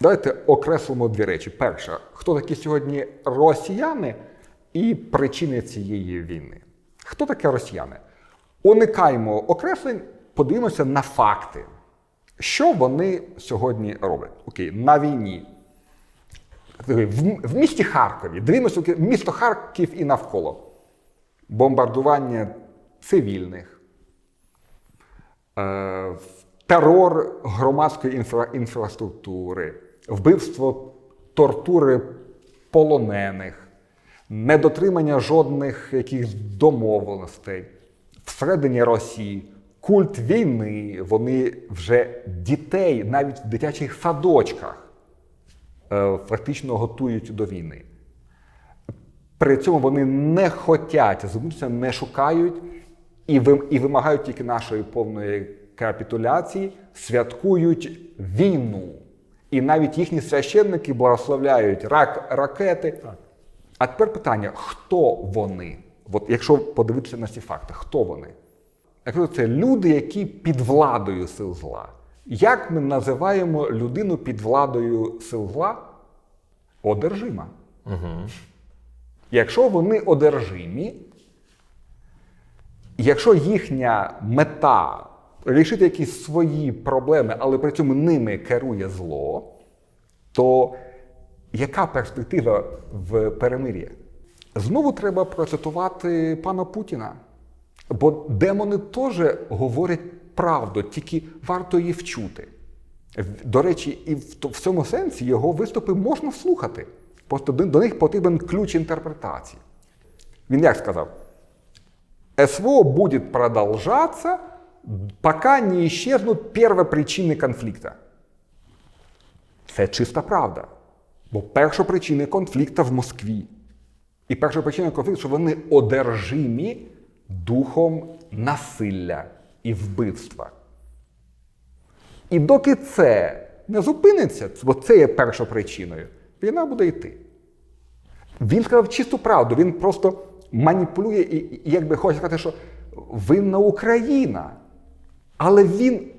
Давайте окреслимо дві речі. Перша, хто такі сьогодні росіяни і причини цієї війни? Хто таке росіяни? Уникаємо окреслень, подивимося на факти. Що вони сьогодні роблять? Окей, на війні. В, місті Харкові, дивимося місто Харків і навколо. Бомбардування цивільних, е, терор громадської інфра- інфраструктури, вбивство, тортури полонених, недотримання жодних якихось домовленостей всередині Росії, культ війни, вони вже дітей навіть в дитячих садочках е, фактично готують до війни. При цьому вони не хотять звернутися, не шукають і, і вимагають тільки нашої повної капітуляції, святкують війну. І навіть їхні священники благословляють рак, ракети. А тепер питання: хто вони? От якщо подивитися на ці факти, хто вони? Я кажу, це люди, які під владою сил зла. Як ми називаємо людину під владою сил зла? Одержима. Якщо вони одержимі, якщо їхня мета рішити якісь свої проблеми, але при цьому ними керує зло, то яка перспектива в перемир'ї? Знову треба процитувати пана Путіна. Бо демони теж говорять правду, тільки варто її вчути. До речі, і в, цьому сенсі його виступи можна слухати. Просто до, них потрібен ключ інтерпретації. Він як сказав? СВО будет продолжаться, пока не исчезнут первопричины конфликта. Це чиста правда. Бо першопричини конфлікту в Москві. І перша причина конфлікту, що вони одержимі духом насилля і вбивства. І доки це не зупиниться, бо це є першопричиною, війна буде йти. Він сказав чисту правду, він просто маніпулює і, і якби хоче сказати, що винна Україна. Але він,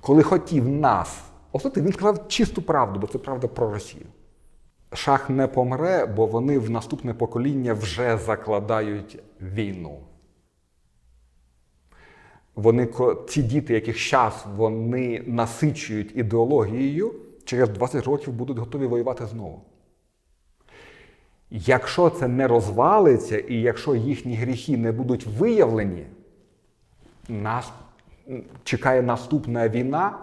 коли хотів нас осудити, він сказав чисту правду, бо це правда про Росію. Шах не помре, бо вони в наступне покоління вже закладають війну. Вони, ці діти, яких час вони насичують ідеологією, через 20 років будуть готові воювати знову. Якщо це не розвалиться, і якщо їхні гріхи не будуть виявлені, нас чекає наступна війна,